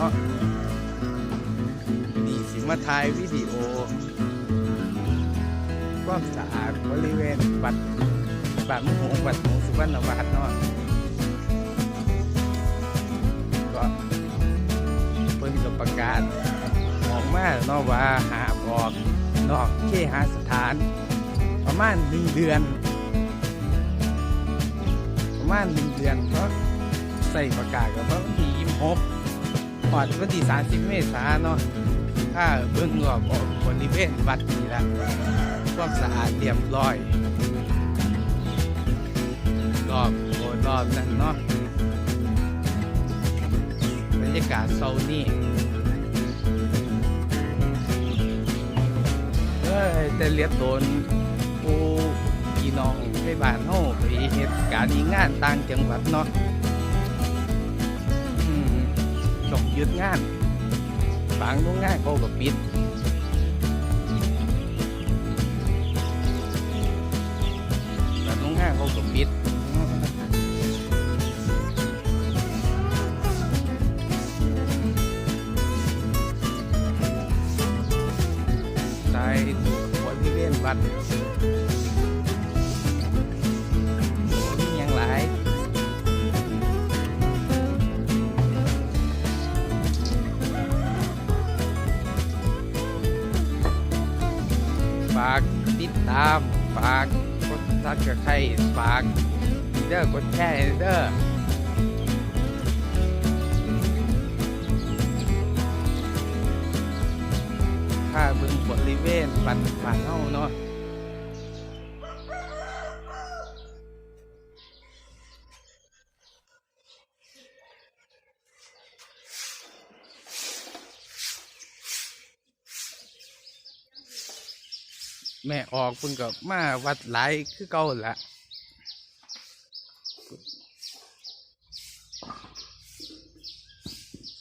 นาะนี่สิมาถ่ายวิดีโอ ความสะอาดบริเวณวัดบ้านหงส์วัดหงส์สุวรรณวัดเนาะก็เพิ่นก็ประกาศออกมาเนาะว่าหาออกนอกเคหสถาน ประมาณหนึ่งเดือน ประมาณหนึ่งเดือนก็ใส่ประกาศกับวันที่ยี่สิบหก พอดวันที่สามสิบเมษายนเนาะถ้าเบิ่งรอบบริเวณวัดนี่และความสะอาดเรียบร้อยรอบโอ้รอบนั้นเนาะบรรยากาศเซานี่เอ้ยแต่เลียบโดนปูพี่น้องไปบ้านเฮาไปเหตุการณ์งานต่างจังหวัดเนาะ ต้องยุดงานบางโรงงานเขาก็ปิดแบบโรงงานเขาก็ปิดใส่ตัวบริเวณวัดากติดตาม ฝากกดซับกับใครฝากเด้อกดแชร์เด้อถ้าเบิ่งบริเวณปันบ้านเฮาเนาะ แม่ออกเพิ่นก็มาวัดหลายคือเก่าละ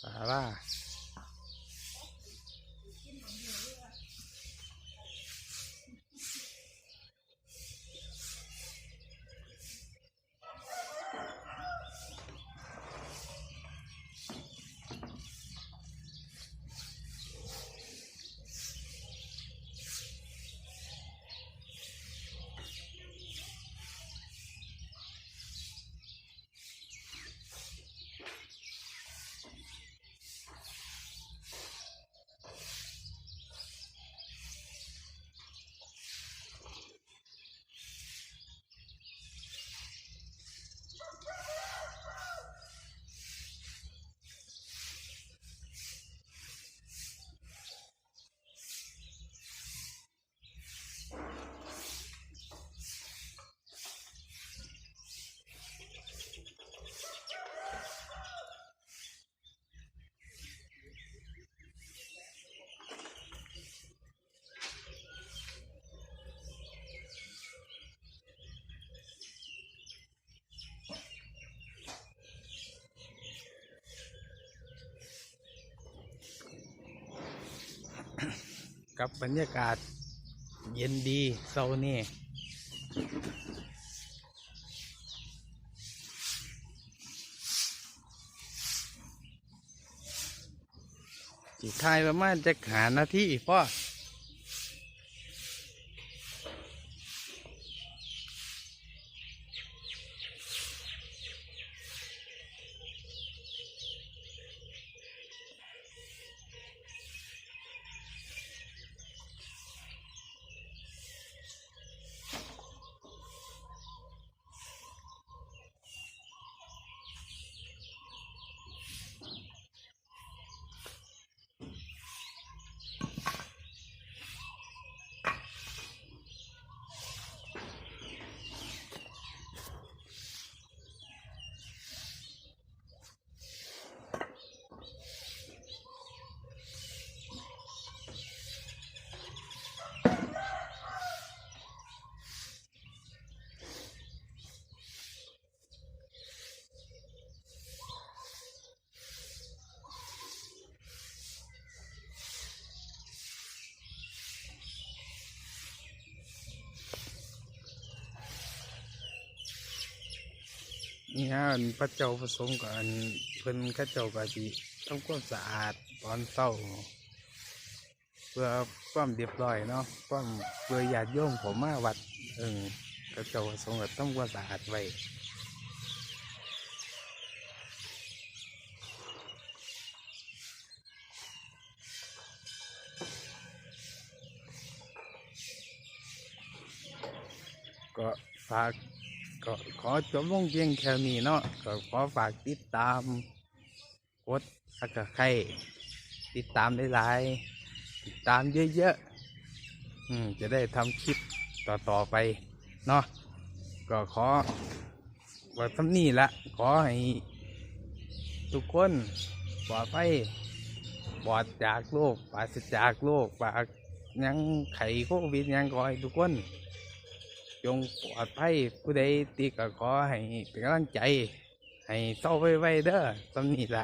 สารา กับบรรยากาศเย็นดีเซานี่จีทายประมาณจะหานาทีพ่อ นี่ฮะอันพระเจ้าผสมกับอันเพิ่นข้าเจ้ากับสิทำความสะอาดตอนเศร้า เพื่อความเรียบร้อยเนาะความเพื่อญาติโยมผมมาวัดเออก็เจ้าผสงฆ์ทำความสะอาดไว้ก็ฝาก ก็ขอจบลงเพียงแค่นี้เนาะก็ขอฝากติดตามกดสักไข่ติดตามได้หลายๆติดตามเยอะๆอืมจะได้ทำคลิปต่อๆไปเนาะก็ขอว่าทำนี่ละขอให้ทุกคนปลอดภัยปลอดจากโรคปราศจากโรคปราศหยังไข้โควิดยังขอให้ทุกคน จงปลอดภัยผู้ใดตีก็ขอให้เป็นกำลังใจ ให้เศร้าไว้ๆเด้อสำนีละ